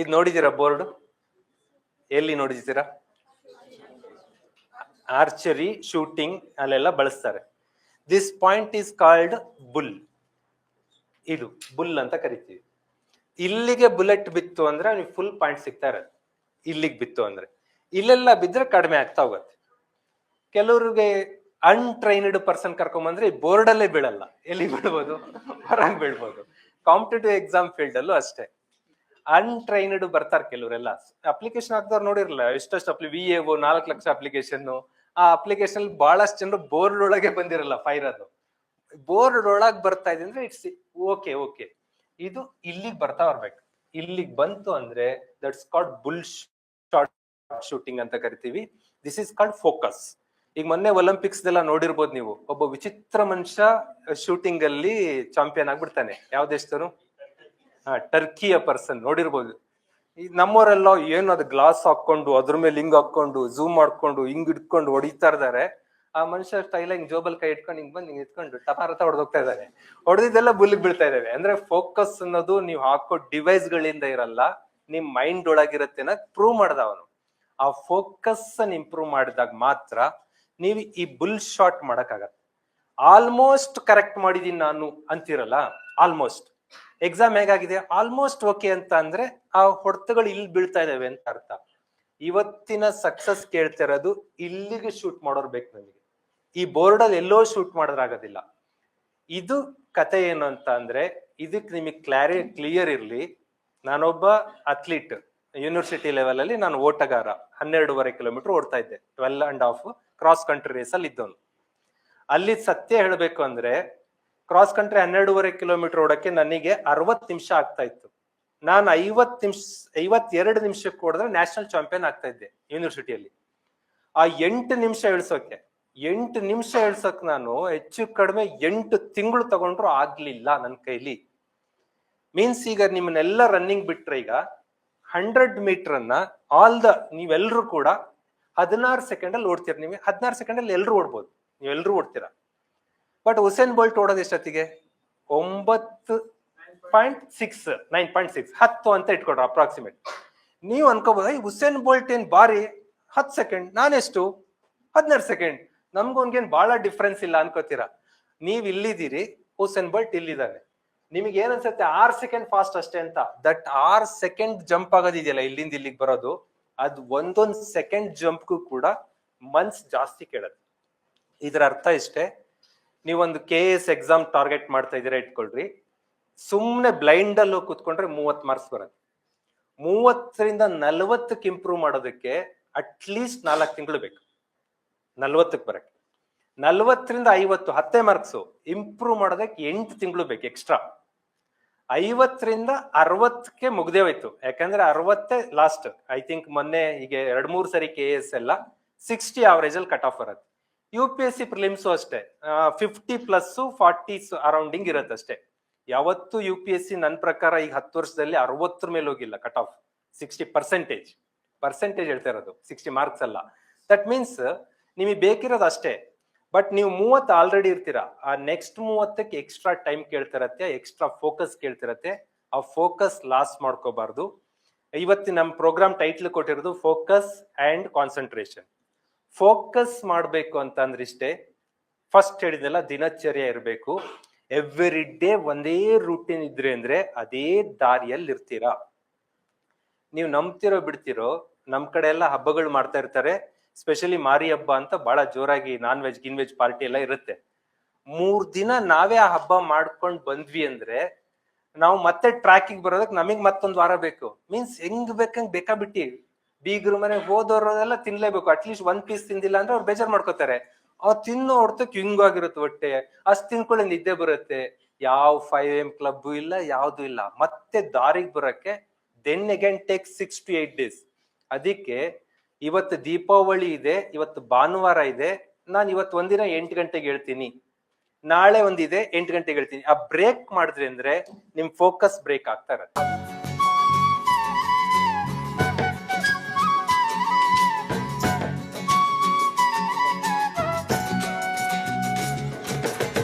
ಇದು ನೋಡಿದ್ದೀರಾ ಬೋರ್ಡ್? ಎಲ್ಲಿ ನೋಡಿದ್ದೀರಾ? ಆರ್ಚರಿ ಶೂಟಿಂಗ್ ಅಲ್ಲೆಲ್ಲ ಬಳಸ್ತಾರೆ. This point is called bull ಇದು ಬುಲ್ ಅಂತ ಕರಿತೀವಿ. ಇಲ್ಲಿಗೆ ಬುಲೆಟ್ ಬಿತ್ತು ಅಂದ್ರೆ ನೀವು ಫುಲ್ ಪಾಯಿಂಟ್ ಸಿಗ್ತಾ ಇರೋದು ಇಲ್ಲಿಗೆ ಬಿತ್ತು ಅಂದ್ರೆ. ಇಲ್ಲೆಲ್ಲ ಬಿದ್ರೆ ಕಡಿಮೆ ಆಗ್ತಾ ಹೋಗುತ್ತೆ. ಕೆಲವ್ರಿಗೆ ಅನ್ಟ್ರೈನ್ಡ್ ಪರ್ಸನ್ ಕರ್ಕೊಂಬಂದ್ರೆ ಈ ಬೋರ್ಡ್ ಅಲ್ಲೇ ಬೀಳಲ್ಲ. ಎಲ್ಲಿ ಬೀಳ್ಬೋದು? ಹೊರಗೆ ಬೀಳ್ಬೋದು. ಕಾಂಪಿಟೇಟಿವ್ ಎಕ್ಸಾಮ್ ಫೀಲ್ಡ್ ಅಲ್ಲೂ ಅಷ್ಟೇ. ಅನ್ಟ್ರೈನ್ಡ್ ಬರ್ತಾರೆ ಕೆಲವರೆಲ್ಲ. ಅಪ್ಲಿಕೇಶನ್ ಹಾಕ್ದವ್ರು ನೋಡಿರಲ್ಲ ಎಷ್ಟಷ್ಟು ಅಪ್ಲಿ ವಿ ಎ ನಾಲ್ಕು ಲಕ್ಷ ಅಪ್ಲಿಕೇಶನ್ ಆ ಅಪ್ಲಿಕೇಶನ್ ಬಹಳಷ್ಟು ಜನರು ಬೋರ್ಡ್ ಒಳಗೆ ಬಂದಿರಲ್ಲ ಫೈರ್ ಅದು. ಬೋರ್ಡ್ ಒಳಗೆ ಬರ್ತಾ ಇದೆ ಅಂದ್ರೆ ಇಟ್ಸ್ ಓಕೆ ಓಕೆ ಇದು ಇಲ್ಲಿಗೆ ಬರ್ತಾ ಬರ್ಬೇಕು ಇಲ್ಲಿಗೆ ಬಂತು ಅಂದ್ರೆ that's called bull short shooting ಅಂತ ಕರಿತೀವಿ. ದಿಸ್ ಇಸ್ ಕಾಲ್ಡ್ ಫೋಕಸ್ ಈಗ ಮೊನ್ನೆ ಒಲಿಂಪಿಕ್ಸ್ ಎಲ್ಲ ನೋಡಿರ್ಬೋದು ನೀವು. ಒಬ್ಬ ವಿಚಿತ್ರ ಮನುಷ್ಯ ಶೂಟಿಂಗ್ ಅಲ್ಲಿ ಚಾಂಪಿಯನ್ ಆಗ್ಬಿಡ್ತಾನೆ. ಯಾವ ದೇಶದವನು ಹಾ ಟರ್ಕಿಯ ಪರ್ಸನ್ ನೋಡಿರ್ಬೋದು. ಈ ನಮ್ಮವರೆಲ್ಲ ಏನು ಅದು ಗ್ಲಾಸ್ ಹಾಕೊಂಡು ಅದ್ರ ಮೇಲೆ ಹಿಂಗ್ ಹಾಕೊಂಡು ಝೂಮ್ ಮಾಡ್ಕೊಂಡು, ಹಿಂಗ್ ಇಟ್ಕೊಂಡು ಹೊಡಿತಾ ಇದ್ದಾರೆ. ಆ ಮನುಷ್ಯ ಸ್ಟೈಲ್ ಹಿಂಗ್ ಜೋಬಲ್ ಕೈ ಇಟ್ಕೊಂಡು ಹಿಂಗ್ ಬಂದು ಹಿಂಗ್ ಇಟ್ಕೊಂಡು ಟಪಾರತ ಹೊಡೆದೋಗ್ತಾ ಇದ್ದಾರೆ. ಹೊಡೆದಿದ್ದೆಲ್ಲ ಬುಲ್ಲಿಗೆ ಬೀಳ್ತಾ ಇದಾವೆ ಅಂದ್ರೆ ಫೋಕಸ್ ಅನ್ನೋದು ನೀವು ಹಾಕೋ ಡಿವೈಸ್ ಗಳಿಂದ ಇರಲ್ಲ, ನಿಮ್ ಮೈಂಡ್ ಒಳಗಿರುತ್ತೆ ಪ್ರೂವ್ ಮಾಡ್ದ ಅವನು. ಆ ಫೋಕಸ್ ಇಂಪ್ರೂವ್ ಮಾಡಿದಾಗ ಮಾತ್ರ ನೀವು ಈ ಬುಲ್ ಶಾಟ್ ಮಾಡಕ್ಕಾಗತ್ತೆ. ಆಲ್ಮೋಸ್ಟ್ ಕರೆಕ್ಟ್ ಮಾಡಿದೀನಿ ನಾನು ಅಂತಿರಲ್ಲ? ಆಲ್ಮೋಸ್ಟ್. ಎಕ್ಸಾಮ್ ಹೇಗಾಗಿದೆ? ಆಲ್ಮೋಸ್ಟ್ ಓಕೆ ಅಂತ ಅಂದ್ರೆ ಆ ಹೊಡೆತಗಳು ಇಲ್ಲಿ ಬೀಳ್ತಾ ಇದಾವೆ ಅಂತ ಅರ್ಥ. ಇವತ್ತಿನ ಸಕ್ಸಸ್ ಕೇಳ್ತಾ ಇರೋದು ಇಲ್ಲಿಗೆ ಶೂಟ್ ಮಾಡೋರ್ ಬೇಕು ನಮಗೆ. ಈ ಬೋರ್ಡ್ ಅಲ್ಲಿ ಎಲ್ಲೋ ಶೂಟ್ ಮಾಡೋದ್ರಾಗೋದಿಲ್ಲ ಇದು ಕತೆ ಏನು ಅಂತ ಅಂದ್ರೆ ಇದಕ್ಕೆ ನಿಮಗೆ ಕ್ಲಾರಿ ಕ್ಲಿಯರ್ ಇರ್ಲಿ. ನಾನೊಬ್ಬ ಅಥ್ಲೀಟ್ ಯೂನಿವರ್ಸಿಟಿ ಲೆವೆಲ್ ಅಲ್ಲಿ ನಾನು ಓಟಗಾರ, ಹನ್ನೆರಡೂವರೆ ಕಿಲೋಮೀಟರ್ ಓಡ್ತಾ ಇದ್ದೆ twelve and half cross country race ಅಲ್ಲಿ ಇದ್ದವನು. ಅಲ್ಲಿ ಸತ್ಯ ಹೇಳಬೇಕು ಅಂದ್ರೆ ಕ್ರಾಸ್ ಕಂಟ್ರಿ ಹನ್ನೆರಡೂವರೆ ಕಿಲೋಮೀಟರ್ ಓಡಕ್ಕೆ ನನಗೆ ಅರವತ್ ನಿಮಿಷ ಆಗ್ತಾ ಇತ್ತು. ನಾನು ಐವತ್ ನಿಮಿಷ, ಐವತ್ತೆರಡು ನಿಮಿಷಕ್ಕೆ ಓಡಿದ್ರೆ ನ್ಯಾಷನಲ್ ಚಾಂಪಿಯನ್ ಆಗ್ತಾ ಇದ್ದೆ ಯೂನಿವರ್ಸಿಟಿಯಲ್ಲಿ ಆ ಎಂಟು ನಿಮಿಷ ಇಳಿಸೋಕೆ, ಎಂಟು ನಿಮಿಷ ಇಳಿಸೋಕೆ ನಾನು ಹೆಚ್ಚು ಕಡಿಮೆ ಎಂಟು ತಿಂಗಳು ತಗೊಂಡ್ರು ಆಗ್ಲಿಲ್ಲ ನನ್ನ ಕೈಲಿ. ಮೀನ್ಸ್ ಈಗ ನಿಮ್ಮನ್ನೆಲ್ಲ ರನ್ನಿಂಗ್ ಬಿಟ್ರೆ ಈಗ ಹಂಡ್ರೆಡ್ ಮೀಟರ್ ಅನ್ನ ಆಲ್ ದ ನೀವೆಲ್ಲರೂ ಕೂಡ ಹದಿನಾರು ಸೆಕೆಂಡಲ್ಲಿ ಓಡ್ತೀರ, ನಿಮಗೆ ಹದಿನಾರು ಸೆಕೆಂಡಲ್ಲಿ ಎಲ್ಲರೂ ಓಡ್ಬೋದು ನೀವೆಲ್ಲರೂ ಓಡ್ತೀರಾ. ಬಟ್ ಹುಸೇನ್ ಬೋಲ್ಟ್ ಓಡೋದು ಎಷ್ಟೊತ್ತಿಗೆ? ಒಂಬತ್ತು point six nine point six ಹತ್ತು ಅಂತ ಇಟ್ಕೊಡ್ರ ಅಪ್ರಾಕ್ಸಿಮೇಟ್ ನೀವು ಅನ್ಕೋಬಹುದು "ಏಯ್, ಹುಸೇನ್ ಬೋಲ್ಟ್ ಏನ್ ಬಾರಿ ಹತ್ತು ಸೆಕೆಂಡ್ ನಾನೆಷ್ಟು? ಹದಿನಾರು ಸೆಕೆಂಡ್ ನಮ್ಗೊಂಗೇನ್ ಬಹಳ ಡಿಫ್ರೆನ್ಸ್ ಇಲ್ಲ ಅನ್ಕೋತೀರಾ? ನೀವ್ ಇಲ್ಲಿದ್ದೀರಿ ಹುಸೇನ್ ಬೋಲ್ಟ್ ಇಲ್ಲಿದ್ದಾನೆ. ನಿಮಗೆ ಏನನ್ಸುತ್ತೆ ಅನ್ಸುತ್ತೆ? ಆರ್ ಸೆಕೆಂಡ್ ಫಾಸ್ಟ್ ಅಷ್ಟೇ ಅಂತ. ದಟ್ ಆರ್ ಸೆಕೆಂಡ್ ಜಂಪ್ ಆಗೋದಿದೆಯಲ್ಲ ಇಲ್ಲಿಂದ ಇಲ್ಲಿಗೆ ಬರೋದು ಅದು ಒಂದೊಂದ್ ಸೆಕೆಂಡ್ ಜಂಪ್ಗೂ ಕೂಡ ಮನ್ಸ್ ಜಾಸ್ತಿ ಕೇಳುತ್ತೆ ಇದರ ಅರ್ಥ ಇಷ್ಟೇ? ನೀವೊಂದು ಕೆ ಎಸ್ ಎಕ್ಸಾಮ್ ಟಾರ್ಗೆಟ್ ಮಾಡ್ತಾ ಇದ್ರೆ ಇಟ್ಕೊಳ್ರಿ. ಸುಮ್ಮನೆ ಬ್ಲೈಂಡ್ ಅಲ್ಲಿ ಕುತ್ಕೊಂಡ್ರೆ ಮೂವತ್ ಮಾರ್ಕ್ಸ್ ಬರುತ್ತೆ. ಮೂವತ್ತರಿಂದ ನಲವತ್ತಕ್ಕೆ ಇಂಪ್ರೂವ್ ಮಾಡೋದಕ್ಕೆ ಅಟ್ಲೀಸ್ಟ್ ನಾಲ್ಕು ತಿಂಗಳು ಬೇಕು. ನಲ್ವತ್ತಕ್ಕೆ ಬರಕ್ಕೆ. ನಲ್ವತ್ತರಿಂದ ಐವತ್ತು, ಹತ್ತೇ ಮಾರ್ಕ್ಸು ಇಂಪ್ರೂವ್ ಮಾಡೋದಕ್ಕೆ ಎಂಟು ತಿಂಗಳು ಬೇಕು ಎಕ್ಸ್ಟ್ರಾ ಐವತ್ತರಿಂದ ಅರವತ್ತಕ್ಕೆ ಮುಗ್ದೇ ಹೋಯ್ತು ಯಾಕಂದ್ರೆ ಅರವತ್ತೇ ಲಾಸ್ಟ್ ಐ ಥಿಂಕ್ ಮೊನ್ನೆ ಹೀಗೆ ಎರಡು ಮೂರು ಸರಿ ಕೆ ಎಸ್ ಎಲ್ಲ ಸಿಕ್ಸ್ಟಿ ಆವರೇಜ್ ಅಲ್ಲಿ ಕಟ್ ಆಫ್ ಬರುತ್ತೆ. U P S C prelims ಅಷ್ಟೇ. ಫಿಫ್ಟಿ ಪ್ಲಸ್ ಫಾರ್ಟಿ ಅರೌಂಡಿಂಗ್ ಇರುತ್ತೆ ಅಷ್ಟೇ. ಯಾವತ್ತು ಯು ಪಿ ಎಸ್ ಸಿ ನನ್ನ ಪ್ರಕಾರ ಈಗ ಹತ್ತು ವರ್ಷದಲ್ಲಿ ಅರವತ್ತರ ಮೇಲೆ ಹೋಗಿಲ್ಲ cut off sixty percentage percentage ಹೇಳ್ತಾ ಇರೋದು. ಸಿಕ್ಸ್ಟಿ ಮಾರ್ಕ್ಸ್ ಅಲ್ಲ. ದಟ್ ಮೀನ್ಸ್ ನಿಮಗೆ ಬೇಕಿರೋದು ಅಷ್ಟೇ. ಬಟ್ ನೀವು ಮೂವತ್ತು ಆಲ್ರೆಡಿ ಇರ್ತೀರಾ. ಆ ನೆಕ್ಸ್ಟ್ ಮೂವತ್ತಕ್ಕೆ ಎಕ್ಸ್ಟ್ರಾ ಟೈಮ್ ಕೇಳ್ತಿರತ್ತೆ ಎಕ್ಸ್ಟ್ರಾ ಫೋಕಸ್ ಕೇಳ್ತಿರತ್ತೆ. ಆ ಫೋಕಸ್ ಲಾಸ್ ಮಾಡ್ಕೋಬಾರ್ದು. ಇವತ್ತು ನಮ್ಮ ಪ್ರೋಗ್ರಾಮ್ ಟೈಟ್ಲ್ ಕೊಟ್ಟಿರೋದು ಫೋಕಸ್ ಅಂಡ್ ಕಾನ್ಸಂಟ್ರೇಷನ್ ಫೋಕಸ್ ಮಾಡಬೇಕು ಅಂತಂದ್ರೆ ಇಷ್ಟೇ ಫಸ್ಟ್ ಹೇಳಿದ್ನಲ್ಲ ದಿನಚರ್ಯ ಇರಬೇಕು. ಎವ್ರಿ ಡೇ ಒಂದೇ ರೂಟೀನ್ ಇದ್ರೆ ಅಂದ್ರೆ ಅದೇ ದಾರಿಯಲ್ಲಿ ಇರ್ತೀರ? ನೀವು ನಂಬ್ತಿರೋ ಬಿಡ್ತಿರೋ, ನಮ್ ಕಡೆ ಎಲ್ಲ ಹಬ್ಬಗಳು ಮಾಡ್ತಾ ಇರ್ತಾರೆ. ಸ್ಪೆಷಲಿ ಮಾರಿ ಹಬ್ಬ ಅಂತ ಬಹಳ ಜೋರಾಗಿ ನಾನ್ ವೆಜ್ ಗಿನ್ ವೆಜ್ ಪಾರ್ಟಿ ಎಲ್ಲ ಇರುತ್ತೆ. ಮೂರ್ ದಿನ ನಾವೇ ಆ ಹಬ್ಬ ಮಾಡ್ಕೊಂಡ್ ಬಂದ್ವಿ ಅಂದ್ರೆ ನಾವು ಮತ್ತೆ ಟ್ರ್ಯಾಕಿಗೆ ಬರೋದಕ್ಕೆ ನಮಗ್ ಮತ್ತೊಂದು ವಾರ ಬೇಕು. ಮೀನ್ಸ್ ಹೆಂಗ್ ಬೇಕಂಗ್ ಬೇಕಾ ಬಿಟ್ಟಿ ಬೀಗರು ಮನೆ ಹೋದವ್ರನ್ನೆಲ್ಲ ತಿನ್ಲೇಬೇಕು. ಅಟ್ಲೀಸ್ಟ್ ಒಂದ್ ಪೀಸ್ ತಿಂದಿಲ್ಲ ಅಂದ್ರೆ ಅವ್ರು ಬೇಜಾರ್ ಮಾಡ್ಕೋತಾರೆ. ಅವ್ರು ತಿನ್ನೋ ಹೊಡ್ತು ಕಿಂಗ್ ಆಗಿರುತ್ತೆ ಹೊಟ್ಟೆ. ಅಷ್ಟ್ ತಿನ್ಕೊಳ್ಳಿ ನಿದ್ದೆ ಬರುತ್ತೆ. ಯಾವ ಫೈವ್ ಎಂ ಕ್ಲಬ್ ಇಲ್ಲ, ಯಾವ್ದು ಇಲ್ಲ. ಮತ್ತೆ ದಾರಿಗೆ ಬರಕ್ಕೆ then again take six to eight days ಅದಕ್ಕೆ ಇವತ್ತು ದೀಪಾವಳಿ ಇದೆ, ಇವತ್ತು ಭಾನುವಾರ ಇದೆ. ನಾನು ಇವತ್ತು ಒಂದಿನ ಎಂಟು ಗಂಟೆಗೆ ಹೇಳ್ತೀನಿ. ನಾಳೆ ಒಂದಿದೆ, ಎಂಟು ಗಂಟೆಗೆ ಹೇಳ್ತೀನಿ. ಆ ಬ್ರೇಕ್ ಮಾಡಿದ್ರಿ ಅಂದ್ರೆ ನಿಮ್ ಫೋಕಸ್ ಬ್ರೇಕ್ ಆಗ್ತಾ ಇರತ್ತೆ.